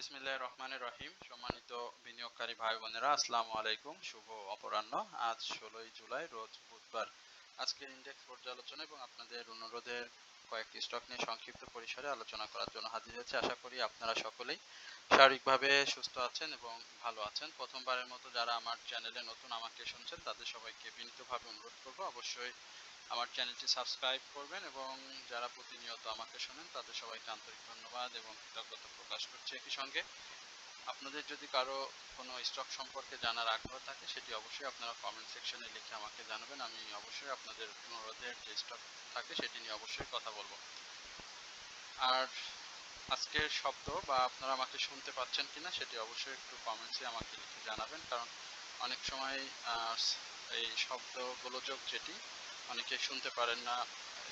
বিসমিল্লাহ রহমানের রহিম। সম্মানিত বিনিয়োগকারী ভাই বোনেরা, আসসালামু আলাইকুম। শুভ অপরাহ্ন। আজ ষোলোই জুলাই, রোজ বুধবার। আজকের ইন্ডেক্স পর্যালোচনা এবং আপনাদের অনুরোধের কয়েকটি স্টক নিয়ে সংক্ষিপ্ত পরিসরে আলোচনা করার জন্য হাজির হয়েছে। আশা করি আপনারা সকলেই শারীরিকভাবে সুস্থ আছেন এবং ভালো আছেন। প্রথমবারের মতো যারা আমার চ্যানেলে নতুন আমাকে শুনছেন, তাদের সবাইকে বিনীতভাবে অনুরোধ করব। অবশ্যই আমার চ্যানেলটি সাবস্ক্রাইব করবেন এবং যারা প্রতিনিয়ত আমাকে শোনেন, তাদের সবাইকে আন্তরিক ধন্যবাদ এবং কৃতজ্ঞতা প্রকাশ করছি একই সঙ্গে। আপনাদের যদি কারও কোনো স্টক সম্পর্কে জানার আগ্রহ থাকে, সেটি অবশ্যই আপনারা কমেন্ট সেকশনে লিখে আমাকে জানাবেন। আমি অবশ্যই আপনাদের অনুরোধের যে স্টক থাকে, সেটি নিয়ে অবশ্যই কথা বলব। আর আজকের শব্দ বা আপনারা আমাকে শুনতে পাচ্ছেন কিনা, সেটি অবশ্যই একটু কমেন্টসে আমাকে লিখে জানাবেন। কারণ অনেক সময় এই শব্দ গোলযোগ যেটি অনেকে শুনতে পারেন না,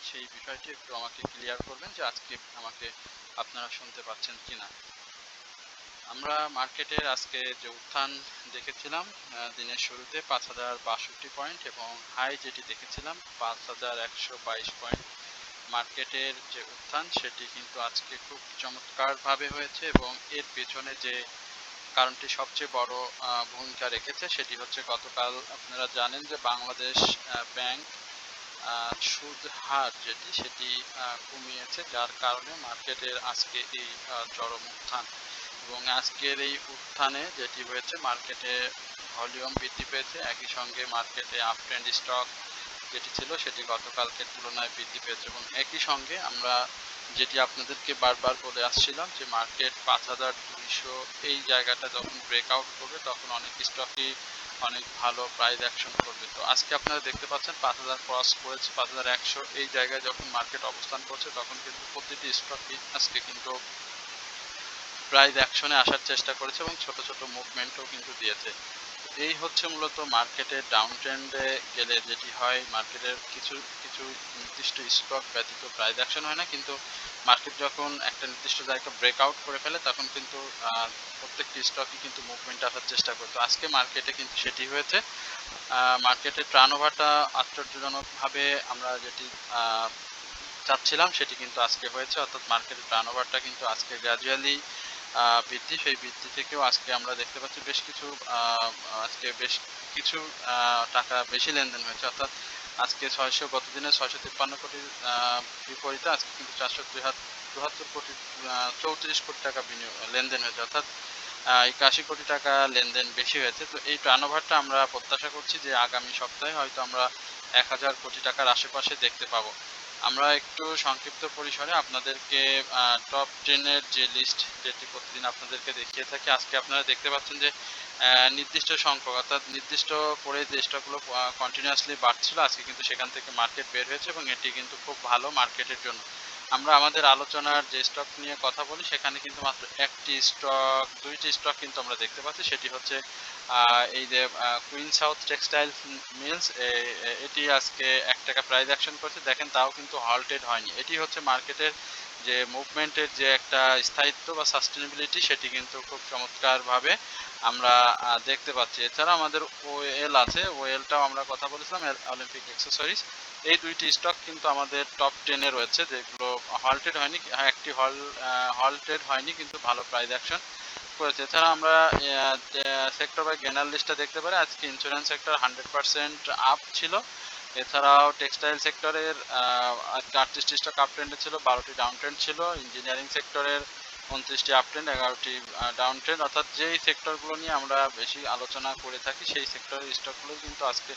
সেই বিষয়টি একটু আমাকে ক্লিয়ার করবেন যে আজকে আমাকে আপনারা শুনতে পাচ্ছেন কিনা। আমরা মার্কেটের আজকে যে উত্থান দেখেছিলাম দিনের শুরুতে পাঁচ হাজার বাষট্টি পয়েন্ট এবং হাই যেটি দেখেছিলাম, পাঁচ হাজার একশো বাইশ পয়েন্ট। মার্কেটের যে উত্থান সেটি কিন্তু আজকে খুব চমৎকারভাবে হয়েছে এবং এর পেছনে যে কারণটি সবচেয়ে বড় ভূমিকা রেখেছে সেটি হচ্ছে গতকাল আপনারা জানেন যে বাংলাদেশ ব্যাংক সুদ হার যেটি, সেটি কমিয়েছে, যার কারণে মার্কেটের আজকে এই চরম উত্থান। এবং আজকের এই উত্থানে যেটি হয়েছে, মার্কেটে ভলিউম বৃদ্ধি পেয়েছে। একই সঙ্গে মার্কেটে আপ ট্রেন্ড স্টক যেটি ছিল, সেটি গতকালকের তুলনায় বৃদ্ধি পেয়েছে। এবং একই সঙ্গে আমরা যেটি আপনাদেরকে বারবার বলে আসছিলাম, যে মার্কেট পাঁচ হাজার দুইশো এই জায়গাটা যখন ব্রেকআউট করবে, তখন অনেক স্টকই অনেক ভালো প্রাইস অ্যাকশন করবে। তো আজকে আপনারা দেখতে পাচ্ছেন পাঁচ হাজার ক্রস করেছে, পাঁচ হাজার একশো এই জায়গায় যখন মার্কেট অবস্থান করছে, তখন কিন্তু প্রতিটি স্টকই আজকে কিন্তু প্রাইস অ্যাকশনে আসার চেষ্টা করেছে এবং ছোট ছোট মুভমেন্টও কিন্তু দিয়েছে। এই হচ্ছে মূলত মার্কেটের ডাউন ট্রেন্ডে গেলে যেটি হয় মার্কেটের কিছু কিছু নির্দিষ্ট স্টক ব্যতীত প্রাইস অ্যাকশন হয় না, কিন্তু মার্কেট যখন একটা নির্দিষ্ট জায়গা ব্রেকআউট করে ফেলে, তখন কিন্তু প্রত্যেকটি স্টকই কিন্তু মুভমেন্ট আসার চেষ্টা করে। তো আজকে মার্কেটে কিন্তু সেটি হয়েছে। মার্কেটের টার্নওভারটা আশ্চর্যজনকভাবে আমরা যেটি চাচ্ছিলাম, সেটি কিন্তু আজকে হয়েছে। অর্থাৎ মার্কেটের টার্নওভারটা কিন্তু আজকে গ্র্যাজুয়ালি বৃদ্ধি, সেই বৃদ্ধি থেকেও আজকে আমরা দেখতে পাচ্ছি বেশ কিছু আজকে বেশ কিছু টাকা বেশি লেনদেন হয়েছে। অর্থাৎ আজকে ছয়শো গত দিনে ছয়শো তিপ্পান্ন কোটির বিপরীতে আজকে কিন্তু চারশো চুয়াত্তর কোটি চৌত্রিশ কোটি টাকা বিনিয়োগ, লেনদেন হয়েছে। অর্থাৎ একাশি কোটি টাকা লেনদেন বেশি হয়েছে। তো এই টার্নওভারটা আমরা প্রত্যাশা করছি যে আগামী সপ্তাহে হয়তো আমরা এক হাজার কোটি টাকার আশেপাশে দেখতে পাবো। আমরা একটু সংক্ষিপ্ত পরিসরে আপনাদেরকে টপ টেনের যে লিস্ট যেটি প্রতিদিন আপনাদেরকে দেখিয়ে থাকি, আজকে আপনারা দেখতে পাচ্ছেন যে নির্দিষ্ট সংখ্যক অর্থাৎ নির্দিষ্ট করে যে স্টকগুলো কন্টিনিউয়াসলি বাড়ছিল, আজকে কিন্তু সেখান থেকে মার্কেট বের হয়েছে এবং এটি কিন্তু খুব ভালো মার্কেটের জন্য। আমরা আমাদের আলোচনার যে স্টক নিয়ে কথা বলি, সেখানে কিন্তু মাত্র একটি স্টক দুইটি স্টক কিন্তু আমরা দেখতে পাচ্ছি। সেটি হচ্ছে এই যে কুইন সাউথ টেক্সটাইল মিলস এটি আজকে এক টাকা প্রাইস অ্যাকশন করছে। দেখেন, তাও কিন্তু হল্টেড হয়নি। এটি হচ্ছে মার্কেটের যে মুভমেন্টের যে একটা স্থায়িত্ব বা সাস্টেনেবিলিটি সেটি কিন্তু খুব চমৎকারভাবে আমরা দেখতে পাচ্ছি। এছাড়া আমাদের ওএল আছে। ওএলটাও আমরা কথা বলেছিলাম অলিম্পিক অ্যাক্সেসরিজ এই দুইটি স্টক কিন্তু আমাদের টপ টেনে রয়েছে যেগুলো হল্টেড হয়নি হ্যাঁ, একটি হল হল্টেড হয়নি কিন্তু ভালো প্রাইস অ্যাকশন করেছে। এছাড়া আমরা সেক্টর বাই গেনার লিস্টটা দেখতে পারি। আজকে insurance sector hundred percent up ছিল। এছাড়াও টেক্সটাইল সেক্টরের আজকে আটত্রিশটি আপ ট্রেন্ডে ছিল, বারোটি ডাউন ট্রেন্ড ছিল ইঞ্জিনিয়ারিং সেক্টরের উনত্রিশটি আপ ট্রেন্ড এগারোটি ডাউন ট্রেন্ড অর্থাৎ যেই সেক্টরগুলো নিয়ে আমরা বেশি আলোচনা করে থাকি, সেই সেক্টরের স্টকগুলো কিন্তু আজকে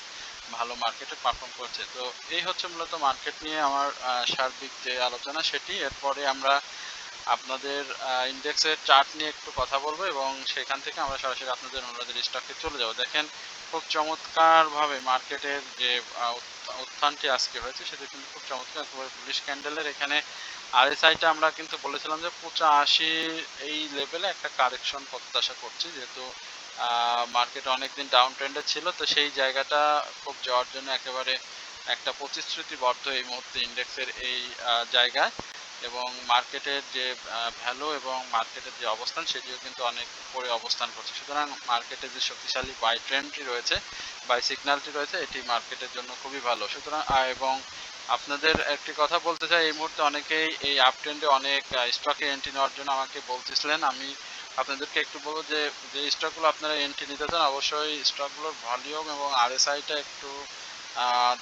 ভালো মার্কেটে পারফর্ম করছে। তো এই হচ্ছে মূলত মার্কেট নিয়ে আমার সার্বিক যে আলোচনা, সেটি। এরপরে আমরা আপনাদের ইন্ডেক্সের চার্ট নিয়ে একটু কথা বলব এবং সেখান থেকে আমরা সরাসরি আপনাদের অনুরোধের স্টকে চলে যাব। দেখেন খুব চমৎকারভাবে মার্কেটের যে উত্থানটি আজকে হয়েছে, সেটা কিন্তু খুব চমৎকার। পুলিশ ক্যান্ডেলের এখানে আরএসআইটা আমরা কিন্তু বলেছিলাম যে পঁচাশি এই লেভেলে একটা কারেকশন প্রত্যাশা করছি। যেহেতু মার্কেট অনেকদিন ডাউন ট্রেন্ডে ছিল, তো সেই জায়গাটা খুব যাওয়ার জন্য একেবারে একটা প্রতিশ্রুতিবদ্ধ এই মুহূর্তে ইন্ডেক্সের এই জায়গায়। এবং মার্কেটের যে ভ্যালু এবং মার্কেটের যে অবস্থান, সেটিও কিন্তু অনেক উপরে অবস্থান করছে। সুতরাং মার্কেটে যে শক্তিশালী বাই ট্রেন্ডটি রয়েছে বাই সিগন্যালটি রয়েছে, এটি মার্কেটের জন্য খুবই ভালো। সুতরাং এবং আপনাদের একটি কথা বলতে চাই, এই মুহূর্তে অনেকেই এই আপ ট্রেন্ডে অনেক স্টকে এন্ট্রি নেওয়ার জন্য আমাকে বলতেছিলেন। আমি আপনাদেরকে একটু বলব যে যে স্টকগুলো আপনারা এন্ট্রি নিতে চান, অবশ্যই স্টকগুলোর ভলিউম এবং আরএসআইটা একটু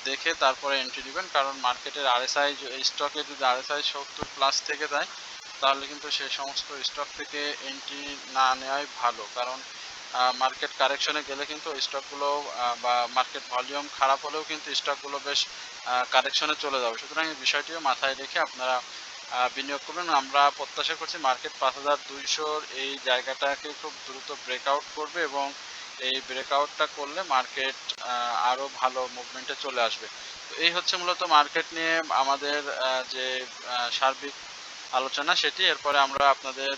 দেখে তারপরে এন্ট্রি নেবেন, কারণ মার্কেটের আরএসআই স্টকে যদি আরএসআই সত্তর প্লাস থেকে যায়, তাহলে কিন্তু সে সমস্ত স্টক থেকে এন্ট্রি না নেওয়াই ভালো। কারণ মার্কেট কারেকশনে গেলে কিন্তু স্টকগুলো বা মার্কেট ভলিউম খারাপ হলেও কিন্তু স্টকগুলো বেশ কারেকশনে চলে যাবে। সুতরাং এই বিষয়টিও মাথায় রেখে আপনারা বিনিয়োগ করবেন আমরা প্রত্যাশা করছি মার্কেট পাঁচ হাজার দুইশোর এই জায়গাটাকে খুব দ্রুত ব্রেকআউট করবে এবং এই ব্রেকআউটটা করলে মার্কেট আরও ভালো মুভমেন্টে চলে আসবে। তো এই হচ্ছে মূলত মার্কেট নিয়ে আমাদের যে সার্বিক আলোচনা সেটি। এরপরে আমরা আপনাদের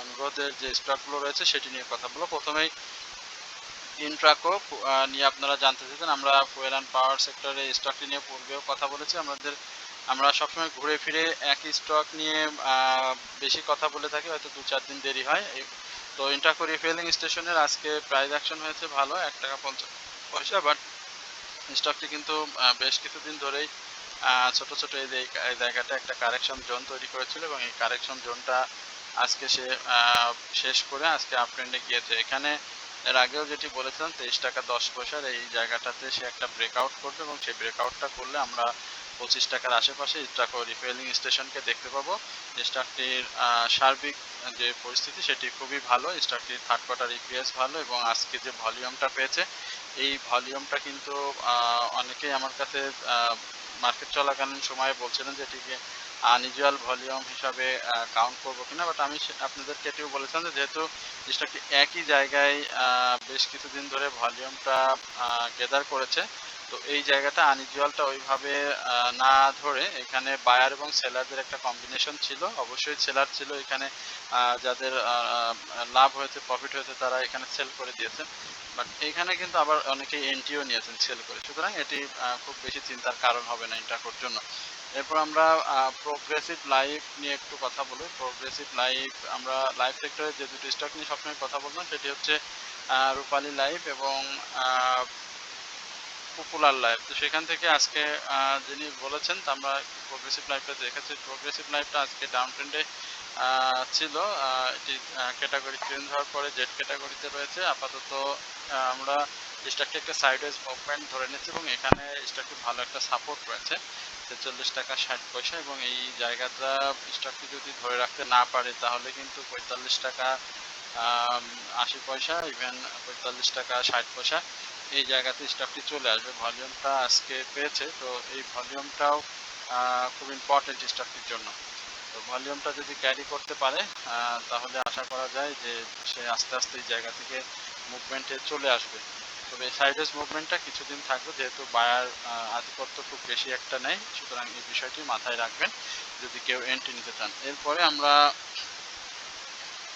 অনুরোধের যে স্টকগুলো রয়েছে সেটি নিয়ে কথা বলব। প্রথমেই ইন্ট্রাকো নিয়ে আপনারা জানতে চাইছেন, আমরা ফুয়েল অ্যান্ড পাওয়ার সেক্টরে স্টকটি নিয়ে পূর্বেও কথা বলেছি। আমাদের, আমরা সবসময় ঘুরে ফিরে একই স্টক নিয়ে বেশি কথা বলে থাকি, হয়তো দু চার দিন দেরি হয়। তো ইন্ট্রাকো রিফিলিং স্টেশনের আজকে প্রাইস অ্যাকশন হয়েছে ভালো, এক টাকা পঞ্চাশ পয়সা বাট স্টকটি কিন্তু বেশ কিছুদিন ধরেই ছোট ছোট এই জায়গাটা একটা কারেকশন জোন তৈরি করেছিল এবং এই কারেকশন জোনটা আজকে সে শেষ করে আজকে আপট্রেন্ডে গিয়েছে। এখানে এর আগেও যেটি বলেছিলাম, তেইশ টাকা দশ পয়সার এই জায়গাটাতে সে একটা ব্রেকআউট করবে এবং সেই ব্রেকআউটটা করলে আমরা পঁচিশ টাকার আশেপাশে স্টাকো রিফুয়েলিং স্টেশনকে দেখতে পাবো। স্টকটির সার্বিক যে পরিস্থিতি, সেটি খুবই ভালো। স্টকটির থার্ড কোয়ার্টার ইপিএস ভালো এবং আজকে যে ভলিউমটা পেয়েছে, এই ভলিউমটা কিন্তু অনেকেই আমার কাছে মার্কেট চলাকালীন সময়ে বলছিলেন যে এটিকে আনইউজুয়াল ভলিউম হিসাবে কাউন্ট করব কিনা। বাট আমি আপনাদেরকে এটিও বলেছিলাম যেহেতু স্টকটি একই জায়গায় বেশ কিছুদিন ধরে ভলিউমটা গেদার করেছে তো এই জায়গাটা আনইউজুয়ালটা ওইভাবে না ধরে এখানে বায়ার এবং সেলারদের একটা কম্বিনেশন ছিল। অবশ্যই সেলার ছিল এখানে যাদের লাভ হয়েছে প্রফিট হয়েছে, তারা এখানে সেল করে দিয়েছেন বাট এখানে কিন্তু আবার অনেকেই এন্ট্রিও নিয়েছেন সেল করে। সুতরাং এটি খুব বেশি চিন্তার কারণ হবে না ইন্টারকোর জন্য। এরপর আমরা প্রোগ্রেসিভ লাইফ নিয়ে একটু কথা বলি। প্রোগ্রেসিভ লাইফ আমরা লাইফ সেক্টরে যে দুটি স্টক নিয়ে সবসময় কথা বললাম, সেটি হচ্ছে রূপালী লাইফ এবং পপুলার লাইফ তো সেখান থেকে আজকে যিনি বলেছেন আমরা প্রোগ্রেসিভ লাইফটা দেখেছি। প্রোগ্রেসিভ লাইফটা আজকে ডাউন ট্রেন্ডে ছিল। এটি ক্যাটাগরি চেঞ্জ হওয়ার পরে জেড ক্যাটাগরিতে রয়েছে। আপাতত আমরা স্টকটি একটা সাইডওয়েজ মুভমেন্ট ধরে নিচ্ছি এবং এখানে স্টকটি ভালো একটা সাপোর্ট রয়েছে। ছেচল্লিশ টাকা ষাট পয়সা এবং এই জায়গাটা স্টকটি যদি ধরে রাখতে না পারে, তাহলে কিন্তু পঁয়তাল্লিশ টাকা আশি পয়সা ইভেন পঁয়তাল্লিশ টাকা ষাট পয়সা। এই জায়গাতে স্টকটি চলে আসবে। ভলিউমটা আজকে পেয়েছে, তো এই ভলিউমটাও খুব ইম্পর্টেন্ট স্টকটির জন্য। তো ভলিউমটা যদি ক্যারি করতে পারে তাহলে আশা করা যায় যে সে আস্তে আস্তে এই জায়গা থেকে মুভমেন্টে চলে আসবে। তবে সাইডেস মুভমেন্টটা কিছুদিন থাকবে, যেহেতু বায়ার আধিপত্য খুব বেশি একটা নেই, সুতরাং এই বিষয়টি মাথায় রাখবেন, যদি কেউ এন্ট্রি নিতে চান। এরপরে আমরা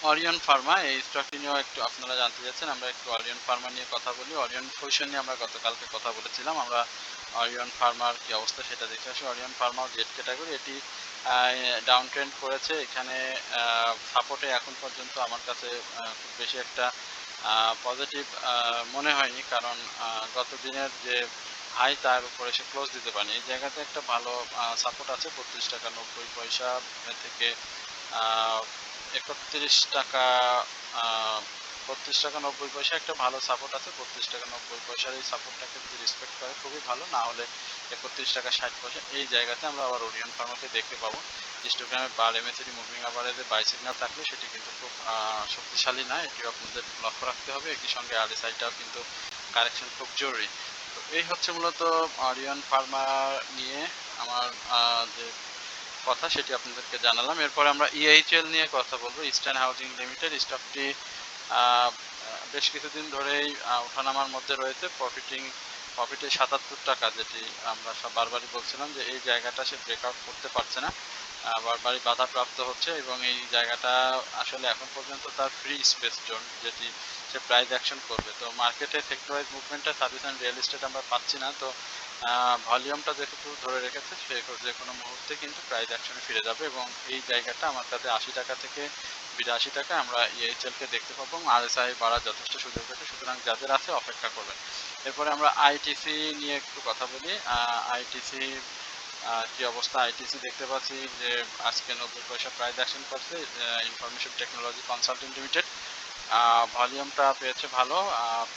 অরিয়ন ফার্মা এই স্টকটি নিয়েও একটু আপনারা জানতে চাচ্ছেন, আমরা একটু অরিয়ন ফার্মা নিয়ে কথা বলি। অরিয়ন ফিউশন নিয়ে আমরা গতকালকে কথা বলেছিলাম, আমরা অরিয়ন ফার্মার কি অবস্থা সেটা দেখে আসি। অরিয়ন ফার্মাও জেড ক্যাটাগরি এটি ডাউন ট্রেন্ড করেছে। এখানে সাপোর্টে এখন পর্যন্ত আমার কাছে খুব বেশি একটা পজিটিভ মনে হয়নি। কারণ গত দিনের যে হাই তার উপরে সে ক্লোজ দিতে পারেনি। এই জায়গাতে একটা ভালো সাপোর্ট আছে, বত্রিশ টাকা নব্বই পয়সা থেকে একত্রিশ টাকা বত্রিশ টাকা নব্বই পয়সা একটা ভালো সাপোর্ট আছে, বত্রিশ টাকা নব্বই পয়সার এই সাপোর্টটাকে যদি রেসপেক্ট করে, খুবই ভালো। না হলে একত্রিশ টাকা ষাট পয়সা, এই জায়গাতে আমরা আবার ওরিয়ন ফার্মাকে দেখতে পাবো। হিস্টোগ্রামে বার এমএসিডি মুভিং আভারেজে বাই সিগন্যাল থাকলে সেটি কিন্তু খুব শক্তিশালী না এটিও আপনাদের লক্ষ্য রাখতে হবে। একই সঙ্গে আরএসআইটাও কিন্তু কারেকশন খুব জরুরি। তো এই হচ্ছে মূলত অরিয়ন ফার্মা নিয়ে আমার যে কথা সেটি আপনাদেরকে জানালাম। এরপরে আমরা ইএইচএল নিয়ে কথা বলব। ইস্টার্ন হাউজিং লিমিটেড স্টকটি বেশ কিছুদিন ধরেই ওঠানামার মধ্যে রয়েছে। প্রফিটিং প্রফিটে সাতাত্তর টাকা যেটি আমরা সব বারবারই বলছিলাম যে এই জায়গাটা সে ব্রেকআউট করতে পারছে না। বারবারই বাধাপ্রাপ্ত হচ্ছে এবং এই জায়গাটা আসলে এখন পর্যন্ত তার ফ্রি স্পেস জোন যেটি সে প্রাইজ অ্যাকশন করবে। তো মার্কেটে সেক্টর ওয়াইজ মুভমেন্টটা সার্ভিস অ্যান্ড রিয়েল এস্টেট আমরা পাচ্ছি না। তো ভলিউমটা যেহেতু ধরে রেখেছে, সে যে কোনো মুহূর্তে কিন্তু প্রাইস অ্যাকশনে ফিরে যাবে এবং এই জায়গাটা আমার কাছে আশি টাকা থেকে বিরাশি টাকা আমরা ইএইচএলকে দেখতে পাবো এবং আরএসআই বাড়ার যথেষ্ট সুযোগ রয়েছে। সুতরাং যাদের আছে অপেক্ষা করবেন। এরপরে আমরা আইটিসি নিয়ে একটু কথা বলি। আইটিসি কি অবস্থা? আইটিসি দেখতে পাচ্ছি যে আজকে নব্বই পয়সা প্রাইস অ্যাকশন করছে ইনফরমেশন টেকনোলজি কনসালটেন্ট লিমিটেড ভলিউমটা পেয়েছে ভালো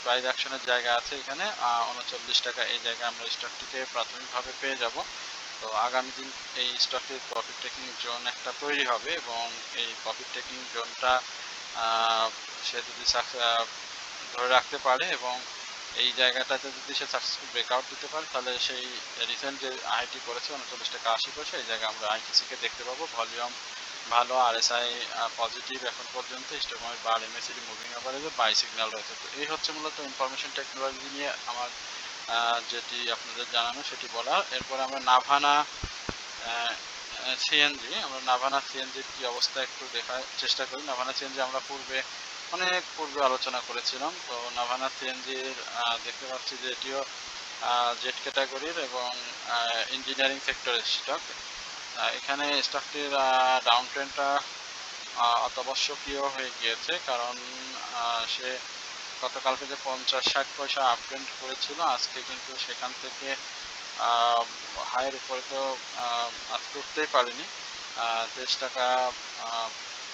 প্রাইস অ্যাকশনের জায়গা আছে এখানে উনচল্লিশ টাকা এই জায়গায় আমরা স্টকটিকে প্রাথমিকভাবে পেয়ে যাব। তো আগামী দিন এই স্টকের প্রফিট টেকিং জোন একটা তৈরি হবে এবং এই প্রফিট টেকিং জোনটা সে যদি ধরে রাখতে পারে এবং এই জায়গাটাতে যদি সে সাকসেসফুল ব্রেকআউট দিতে পারে, তাহলে সেই রিসেন্ট যে আইটি করেছে, উনচল্লিশ টাকা আশি পয়সা, এই জায়গায় আমরা আইটিসিকে দেখতে পাবো। ভলিউম ভালো আরএসআই পজিটিভ এখন পর্যন্ত stock market bar MACD moving অ্যাভারেজে বাই সিগন্যাল রয়েছে। তো এই হচ্ছে মূলত ইনফরমেশন টেকনোলজি নিয়ে আমার যেটি আপনাদের জানানো, সেটি বলার। এরপরে আমরা নাভানা সিএনজি আমরা নাভানা সিএনজির কি অবস্থা একটু দেখার চেষ্টা করি। নাভানা সিএনজি আমরা পূর্বে, অনেক পূর্বে আলোচনা করেছিলাম। তো নাভানা সিএনজির দেখতে পাচ্ছি যে এটিও জেট ক্যাটাগরির এবং ইঞ্জিনিয়ারিং সেক্টরের স্টক এখানে স্টকটির ডাউন ট্রেন্ডটা অত্যাবশ্যকীয় হয়ে গিয়েছে কারণ সে গতকালকে যে পঞ্চাশ ষাট পয়সা আপ ট্রেন্ড করেছিল আজকে কিন্তু সেখান থেকে হায়ের উপরে তো আহ, আজকে উঠতেই পারেনি। তেইশ টাকা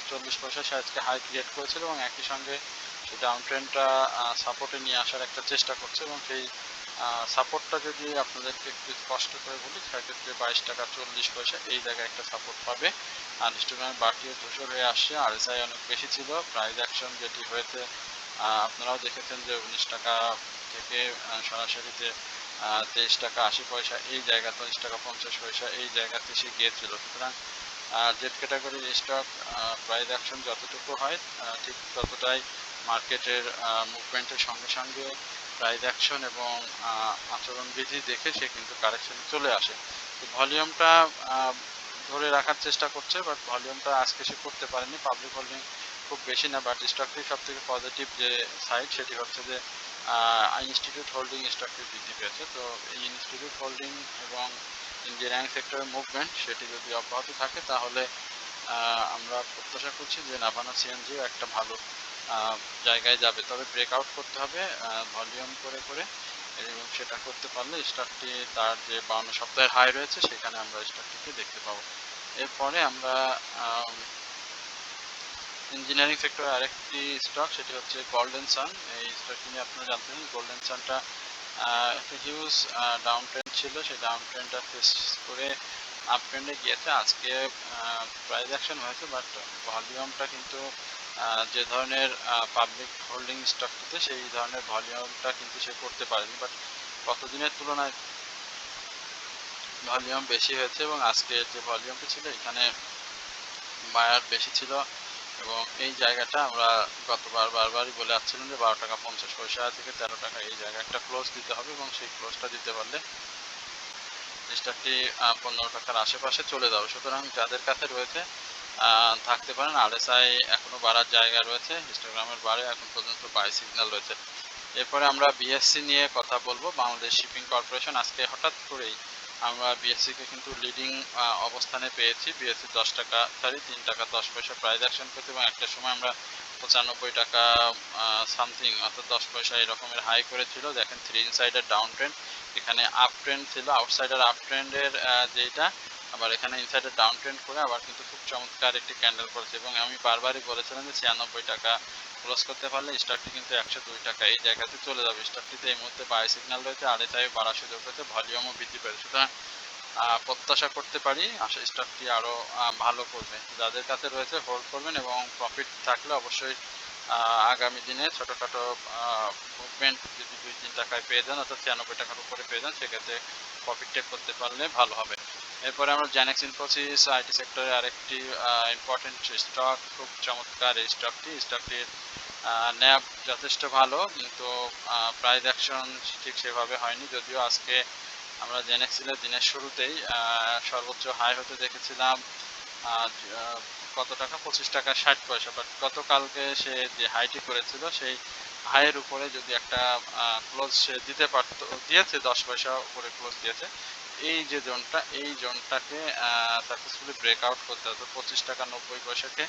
চল্লিশ পয়সা সে আজকে হাই ক্রিয়েট করেছিল এবং একই সঙ্গে সে ডাউন ট্রেন্ডটা সাপোর্টে নিয়ে আসার একটা চেষ্টা করছে এবং সেই সাপোর্টটা যদি আপনাদেরকে একটু স্পষ্ট করে বলি সেক্ষেত্রে বাইশ টাকা চল্লিশ পয়সা এই জায়গায় একটা সাপোর্ট পাবে। আর হিস্টোগ্রাম বাকিও ধূসর হয়ে আসছে আর এসআই অনেক বেশি ছিল। প্রাইস অ্যাকশন যেটি হয়েছে আপনারাও দেখেছেন যে উনিশ টাকা থেকে আহ, সরাসরিতে তেইশ টাকা আশি পয়সা এই জায়গা তেইশ টাকা পঞ্চাশ পয়সা এই জায়গাতে সে গিয়েছিল। সুতরাং জেড ক্যাটাগরির স্টক প্রাইস অ্যাকশন যতটুকু হয় ঠিক ততটাই মার্কেটের মুভমেন্টের সঙ্গে সঙ্গে প্রাইস অ্যাকশন এবং আচরণবিধি দেখে সে কিন্তু কারেকশনে চলে আসে। তো ভলিউমটা ধরে রাখার চেষ্টা করছে বাট ভলিউমটা আজকে সে করতে পারেনি। পাবলিক হোল্ডিং খুব বেশি না বাট স্টকটি সব থেকে পজিটিভ যে সাইড সেটি হচ্ছে যে ইনস্টিটিউট হোল্ডিং স্টকটি বৃদ্ধি পেয়েছে। তো এই ইনস্টিটিউট হোল্ডিং এবং ইঞ্জিনিয়ারিং সেক্টরের মুভমেন্ট সেটি যদি অব্যাহত থাকে, তাহলে আমরা প্রত্যাশা করছি যে নাভানা সিএনজিও একটা ভালো জায়গায় যাবে। তবে ব্রেকআউট করতে হবে ভলিউম করে করে, এবং সেটা করতে পারলে স্টকটি তার যে বাউন্ন সপ্তাহের হাই রয়েছে, সেখানে আমরা স্টকটিকে দেখতে পাবো। এরপরে আমরা ইঞ্জিনিয়ারিং সেক্টরে আরেকটি স্টক সেটি হচ্ছে গোল্ডেন সান এই স্টকটি নিয়ে আপনারা জানতে চান গোল্ডেন সানটা একটা হিউজ ডাউন ট্রেন্ড ছিল। সেই ডাউন ট্রেন্ডটা ফেস করে আপ ট্রেন্ডে গিয়েছে। আজকে প্রাইস অ্যাকশন হয়েছে বাট ভলিউমটা কিন্তু যে ধরনের পাবলিক হোল্ডিং স্টকটিতে সেই ধরনের ভলিউমটা কিন্তু সে করতে পারেনি বাট গতদিনের তুলনায় ভলিউম বেশি হয়েছে এবং আজকের যে ভলিউমটা ছিল এখানে বায়ার বেশি ছিল এবং এই জায়গাটা আমরা গতবার বারবারই বলে আসছিলাম যে বারো টাকা পঞ্চাশ পয়সা থেকে তেরো টাকা এই জায়গায় একটা ক্লোজ দিতে হবে এবং সেই ক্লোজটা দিতে পারলে স্টকটি পনেরো টাকার আশেপাশে চলে যাবে। সুতরাং যাদের কাছে রয়েছে থাকতে পারেন। আরএসআই এখনও বাড়ার জায়গা রয়েছে। হিস্টোগ্রামের বারে এখন পর্যন্ত বাই সিগন্যাল রয়েছে। এরপরে আমরা বিএসসি নিয়ে কথা বলব। বাংলাদেশ শিপিং কর্পোরেশন আজকে হঠাৎ করেই আমরা বিএসসিকে কিন্তু লিডিং অবস্থানে পেয়েছি। বিএসসি দশ টাকা সরি, তিন টাকা দশ পয়সা প্রাইস অ্যাকশন করতে এবং একটা সময় আমরা পঁচানব্বই টাকা সামথিং অর্থাৎ দশ পয়সা এরকমের হাই করেছিল। দেখেন থ্রি ইনসাইডের ডাউন ট্রেন্ড এখানে আপ ট্রেন্ড ছিল আউটসাইডার আপ ট্রেন্ডের যেটা আবার এখানে ইনসাইডের ডাউন ট্রেন্ড করে আবার কিন্তু খুব চমৎকার একটি ক্যান্ডেল করেছে এবং আমি বারবারই বলেছিলাম যে ছিয়ানব্বই টাকা ক্লোজ করতে পারলে স্টকটি কিন্তু একশো দুই টাকা এই জায়গাতে চলে যাবে। স্টকটিতে এই মুহূর্তে বাই সিগন্যাল রয়েছে আড়াইটায় বাড়ার সুযোগ রয়েছে ভলিউমও বৃদ্ধি পেয়েছে। সুতরাং প্রত্যাশা করতে পারি, আশা স্টকটি আরও ভালো করবে। যাদের কাছে রয়েছে হোল্ড করবেন এবং প্রফিট থাকলে অবশ্যই আগামী দিনে ছোটোখাটো মুভমেন্ট যদি দুই তিন টাকায় পেয়ে যান, অর্থাৎ ছিয়ানব্বই টাকার উপরে পেয়ে যান, সেক্ষেত্রে প্রফিট টেক করতে পারলে ভালো হবে। এরপরে আমরা জেনেক্স ইনফোসিস আইটি সেক্টরে আরেকটি ইম্পর্টেন্ট স্টক খুব চমৎকার এই স্টকটি স্টকটির ন্যাব যথেষ্ট ভালো, কিন্তু প্রাইস অ্যাকশন ঠিক সেভাবে হয়নি। যদিও আজকে আমরা জেনেক্সিলের দিনের শুরুতেই সর্বোচ্চ হাই হতে দেখেছিলাম। কত টাকা? পঁচিশ টাকা, ষাট পয়সা। বাট গতকালকে সে যে হাইটি করেছিল, সেই হাইয়ের উপরে যদি একটা ক্লোজ সে দিতে পারতো, দিয়েছে, দশ পয়সা উপরে ক্লোজ দিয়েছে এই যে জোনটা, এই জোনটাকে সাকসেসফুলি ব্রেকআউট করতে হবে। পঁচিশ টাকা নব্বই পয়সাকে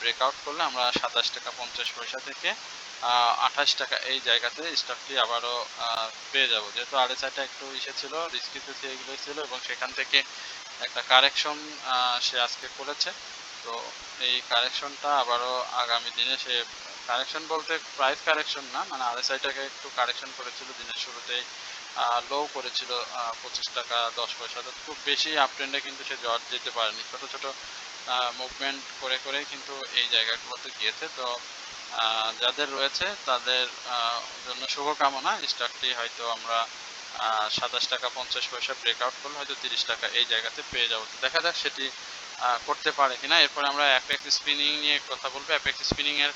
ব্রেকআউট করলে আমরা সাতাশ টাকা পঞ্চাশ পয়সা থেকে আঠাশ টাকা এই জায়গাতে স্টকটি আবারও পেয়ে যাব। যেহেতু আরএসআইটা একটু ইসে ছিল, রিস্কিতে এগুলো ছিল এবং সেখান থেকে একটা কারেকশন সে আজকে করেছে। তো এই কারেকশনটা আবারও আগামী দিনে সে কারেকশন বলতে প্রাইস কারেকশন না মানে আরএসআইটাকে একটু কারেকশন করেছিল দিনের শুরুতেই। লো করেছিল পঁচিশ টাকা দশ পয়সা। তো খুব বেশি আপ ট্রেন্ডে কিন্তু সে জট যেতে পারেনি। ছোট ছোট মুভমেন্ট করে করে কিন্তু এই জায়গাগুলোতে গিয়েছে। তো যাদের রয়েছে তাদের জন্য শুভকামনা। স্টকটি হয়তো আমরা সাতাশ টাকা পঞ্চাশ পয়সা ব্রেকআউট করলে হয়তো তিরিশ টাকা এই জায়গাতে পেয়ে যাব। তো দেখা যাক সেটি করতে পারে কিনা। এরপরে আমরা অ্যাপেক্স স্পিনিং নিয়ে কথা বলব। অ্যাপেক্স স্পিনিং এর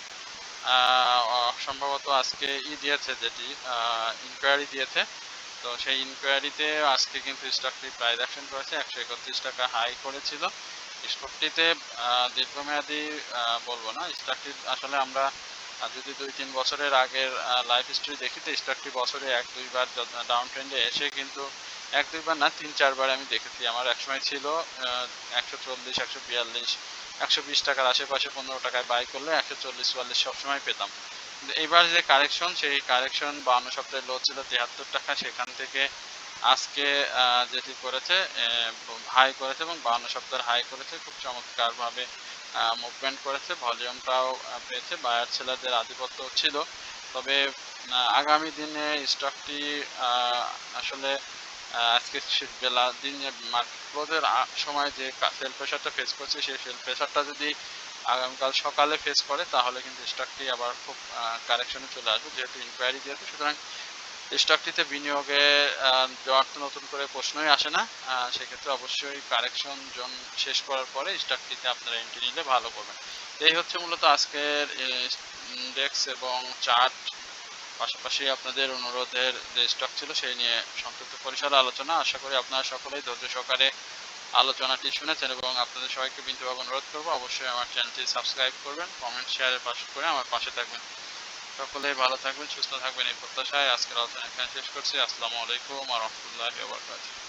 আহ, আহ, সম্ভবত আজকে ই দিয়েছে যেটি ইনকোয়ারি দিয়েছে। তো সেই ইনকোয়ারিতে আজকে কিন্তু স্টকটি প্রাইস অ্যাকশন করেছে, একশো একত্রিশ টাকা হাই করেছিল। স্টকটিতে দীর্ঘমেয়াদী বলব না স্টকটি আসলে আমরা যদি দুই তিন বছরের আগের লাইফ হিস্ট্রি দেখি, তো স্টকটি বছরে এক দুইবার ডাউন ট্রেন্ডে এসে কিন্তু এক দুইবার না, তিন চারবার আমি দেখেছি। আমার একসময় ছিল একশো চল্লিশ, একশো বিয়াল্লিশ, একশো বিশ টাকার আশেপাশে পনেরো টাকায় বাই করলে একশো চল্লিশ, চুয়াল্লিশ সবসময় পেতাম। এবার যে কারেকশন সেই কারেকশন বান্ন সপ্তাহে লো ছিল তিয়াত্তর টাকা। সেখান থেকে আজকে যেটি করেছে হাই করেছে এবং বান্ন সপ্তাহের হাই করেছে। খুব চমৎকারভাবে মুভমেন্ট করেছে। ভলিউমটাও পেয়েছে। বায়ার সেলারদের আধিপত্য ছিল। তবে আগামী দিনে স্টকটি আসলে আজকে বেলা, দিনে মার্কেট ক্লোজের সময় যে সেল প্রেশারটা ফেস করছে, সেই সেল প্রেশারটা যদি আগামীকাল সকালে ফেস করে তাহলে কিন্তু স্টকটি আবার খুব কারেকশনে চলে আসবে। যেহেতু ইনকোয়ারি দিয়েছে সুতরাং স্টকটিতে বিনিয়োগে আহ, যাওয়ার তো নতুন করে প্রশ্নই আসে না। সেক্ষেত্রে অবশ্যই কারেকশন জোন শেষ করার পরে স্টকটিতে আপনারা এন্ট্রি নিলে ভালো করবেন। এই হচ্ছে মূলত আজকের ইন্ডেক্স এবং চার্ট পাশাপাশি আপনাদের অনুরোধের যে স্টক ছিল সেই নিয়ে সংক্ষিপ্ত পরিসরে আলোচনা। আশা করি আপনারা সকলেই ধৈর্য সহকারে আলোচনাটি শুনেছেন এবং আপনাদের সবাইকে বিনীতভাবে অনুরোধ করব, অবশ্যই আমার চ্যানেলটি সাবস্ক্রাইব করবেন, কমেন্ট শেয়ারের পাশে করে আমার পাশে থাকবেন। সকলে ভালো থাকবেন, সুস্থ থাকবেন এই প্রত্যাশায় আজকের আলোচনা এখানে শেষ করছি। আসসালামু আলাইকুম রহমতুল্লাহ বারকাতুহু।